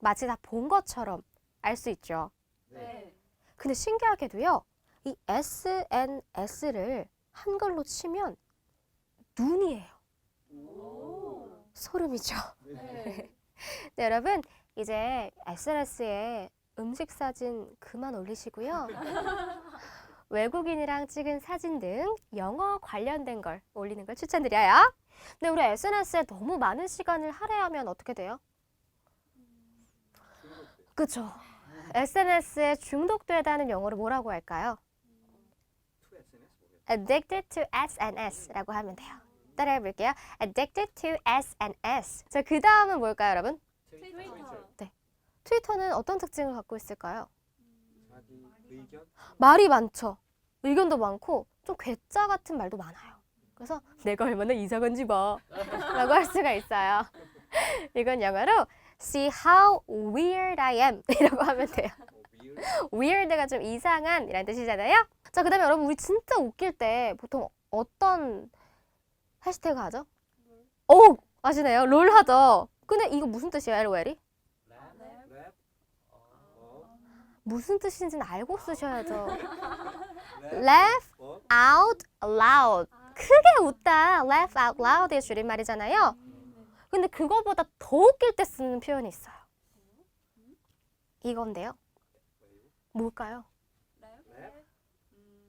마치 다 본 것처럼 알 수 있죠. 네. 근데 신기하게도요, 이 SNS를 한글로 치면 눈이에요. 소름이죠. 네. 네, 여러분 이제 SNS에 음식 사진 그만 올리시고요. 외국인이랑 찍은 사진 등 영어 관련된 걸 올리는 걸 추천드려요. 근데 우리 SNS에 너무 많은 시간을 할애하면 어떻게 돼요? 그쵸. SNS에 중독되다는 영어로 뭐라고 할까요? Addicted to SNS라고 하면 돼요. 따라해 볼게요. Addicted to SNS. 자, 그 다음은 뭘까요, 여러분? 트위터. 트위터는 어떤 특징을 갖고 있을까요? 말이 많죠. 의견도 많고 좀 괴짜 같은 말도 많아요. 그래서 내가 얼마나 이상한지 봐 라고 할 수가 있어요. 이건 영어로 see how weird I am 이라고 하면 돼요. 뭐 weird가 좀 이상한 이란 뜻이잖아요. 자, 그 다음에 여러분 우리 진짜 웃길 때 보통 어떤 해시태그 하죠? 오! 아시네요? 롤 하죠? 근데 이거 무슨 뜻이에요, LOL이? 랩 어, 무슨 뜻인지는 알고 쓰셔야죠. 랩 laugh 어, out loud. 크게 웃다. laugh out loud의 줄임말이잖아요. 근데 그거보다 더 웃길 때 쓰는 표현이 있어요. 이건데요. 뭘까요?